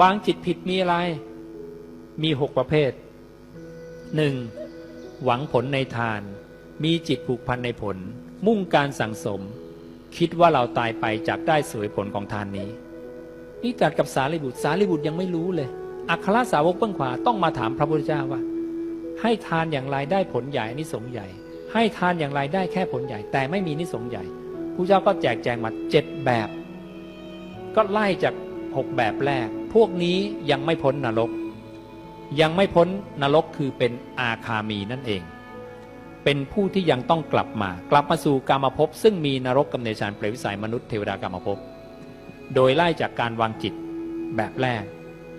วางจิตผิดมีอะไร มีหกประเภทหนึ่งหวังผลในทาน มีจิตผูกพันในผล มุ่งการสั่งสม คิดว่าเราตายไปจากได้สวยผลของทานนี้ นี่จัดกับสารีบุตรสารีบุตรยังไม่รู้เลย อัครสาวกเบื้องขวาต้องมาถามพระพุทธเจ้าว่า ให้ทานอย่างไรได้ผลใหญ่นิสงใหญ่ ให้ทานอย่างไรได้แค่ผลใหญ่ แต่ไม่มีนิสงใหญ่พระเจ้าก็แจกแจงมาเจ็ดแบบ ก็ไล่จาก หกแบบแรก พวกนี้ยังไม่พ้นนรก ยังไม่พ้นนรกคือเป็นอาคามีนั่นเอง เป็นผู้ที่ยังต้องกลับมา กลับมาสู่กามภพซึ่งมีนรกกำเนิดฌานเปรตวิสัยมนุษย์เทวดากามภพโดยไล่จากการวางจิตแบบแรก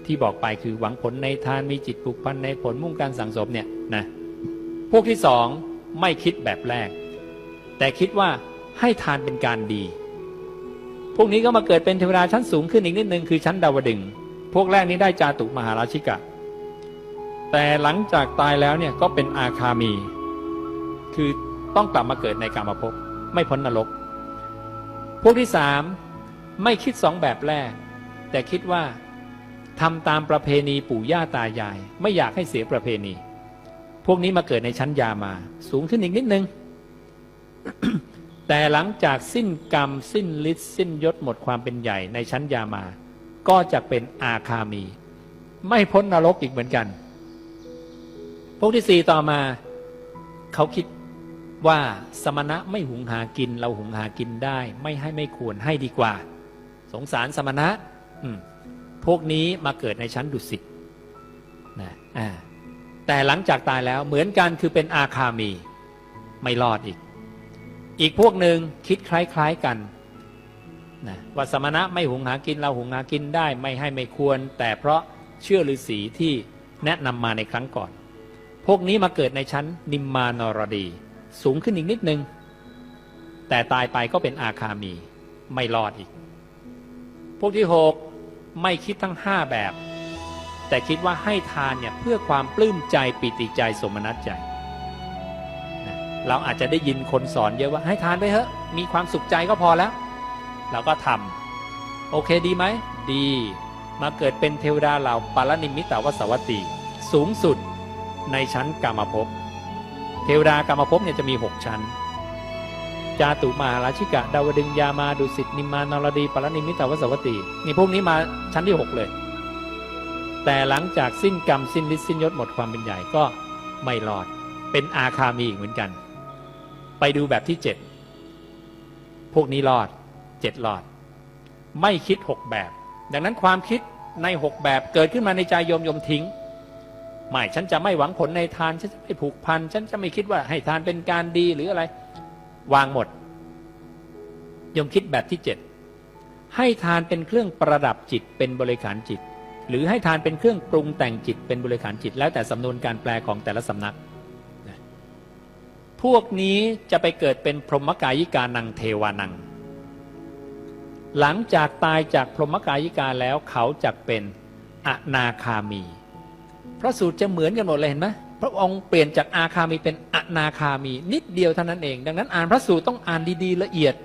ที่บอกไปคือหวังผลในทานมีจิตผูกพันในผลมุ่งการสั่งสมเนี่ยนะพวกที่สองไม่คิดแบบแรก แต่คิดว่าให้ทานเป็นการดี พวกนี้ก็มาเกิดเป็นเทวดาชั้นสูงขึ้นอีกนิดนึงคือชั้นดาวดึงพวกแรกนี้ได้จาตุมหาราชิกะ แต่หลังจากตายแล้วเนี่ยก็เป็นอาคามี คือต้องกลับมาเกิดในกามภพไม่พ้นนรก พวกที่สามไม่คิดสองแบบแรก แต่คิดว่าทำตามประเพณีปู่ย่าตายาย ไม่อยากให้เสียประเพณี พวกนี้มาเกิดในชั้นยามา สูงขึ้นอีกนิดนึง แต่หลังจากสิ้นกรรม สิ้นฤทธิ์สิ้นยศหมดความเป็นใหญ่ในชั้นยามา ก็จะเป็นอาคามี ไม่พ้นนรกอีกเหมือนกัน พวกที่สี่ต่อมา เขาคิดว่าสมณะไม่หุงหากิน เราหุงหากินได้ ไม่ให้ไม่ควรให้ดีกว่า สงสารสมณะพวกนี้มาเกิดในชั้นดุสิตนะแต่หลังจากตายแล้วเหมือนกันคือเป็นอาคามี ไม่รอดอีก อีกพวกหนึ่งคิดคล้ายๆกันนะว่าสมณะไม่หุงหากินเราหุงหากินได้ไม่ให้ไม่ควร แต่เพราะเชื่อฤาษีที่แนะนำมาในครั้งก่อน พวกนี้มาเกิดในชั้นนิมมานรดี สูงขึ้นอีกนิดนึง แต่ตายไปก็เป็นอาคามีไม่รอดอีก พวกที่หกไม่คิดทั้งห้าแบบ แต่คิดว่าให้ทานเนี่ยเพื่อความปลื้มใจปิติใจสมนัตใจ เราอาจจะได้ยินคนสอนเยอะว่าให้ทานไปเถอะ มีความสุขใจก็พอแล้ว เราก็ทำโอเคดีไหม ดี มาเกิดเป็นเทวดาเหล่าปารนิมิตาวสวัตตีสูงสุดในชั้นกามภพ เทวดากามภพเนี่ยจะมีหกชั้น จาตุมาราชิกะ ดาวดึงยามาดุสิตนิมานรดีปรนิมิตาวสวัตตีนี่พวกนี้มาชั้นที่หกเลย แต่หลังจากสิ้นกรรมสิ้นฤทธิ์สิ้นยศหมดความเป็นใหญ่ก็ไม่รอดเป็นอาคามีเหมือนกัน ไปดูแบบที่เจ็ดพวกนี้รอดเจ็ดรอด ไม่คิดหกแบบ ดังนั้นความคิดในหกแบบเกิดขึ้นมาในใจโยมโยมทิ้งไม่ฉันจะไม่หวังผลในทานฉันจะไม่ผูกพันฉันจะไม่คิดว่าให้ทานเป็นการดีหรืออะไร วางหมดยมคิดแบบที่เจ็ดให้ทานเป็นเครื่องประดับจิตเป็นบริขารจิต หรือให้ทานเป็นเครื่องปรุงแต่งจิตเป็นบริขารจิต แล้วแต่สำนวนการแปลของแต่ละสำนัก พวกนี้จะไปเกิดเป็นพรหมกายิกานังเทวานัง หลังจากตายจากพรหมกายิกาแล้วเขาจะเป็นอนาคามี พระสูตรจะเหมือนกันหมดเลยเห็นไหมพระองค์เปลี่ยนจากอาคามีเป็นอนาคามี นิดเดียวเท่านั้นเอง ดังนั้นอ่านพระสูตรต้องอ่านดีๆละเอียด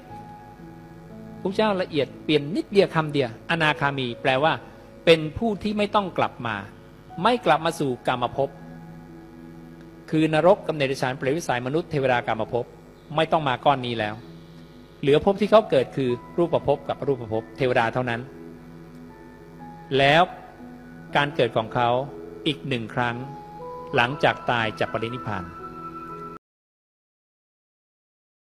พระเจ้าละเอียดเปลี่ยนนิดเดียวคำเดียวอนาคามี แปลว่า เป็นผู้ที่ไม่ต้องกลับมา ไม่กลับมาสู่กามภพ คือนรกกำเนิดฌานเปรตวิสัยมนุษย์เทวดากรรมภพไม่ต้องมาก้อนนี้แล้ว เหลือภพที่เขาเกิดคือรูปภพกับรูปภพเทวดาเท่านั้น แล้วการเกิดของเขาอีกหนึ่งครั้ง หลังจากตายจากปรินิพพาน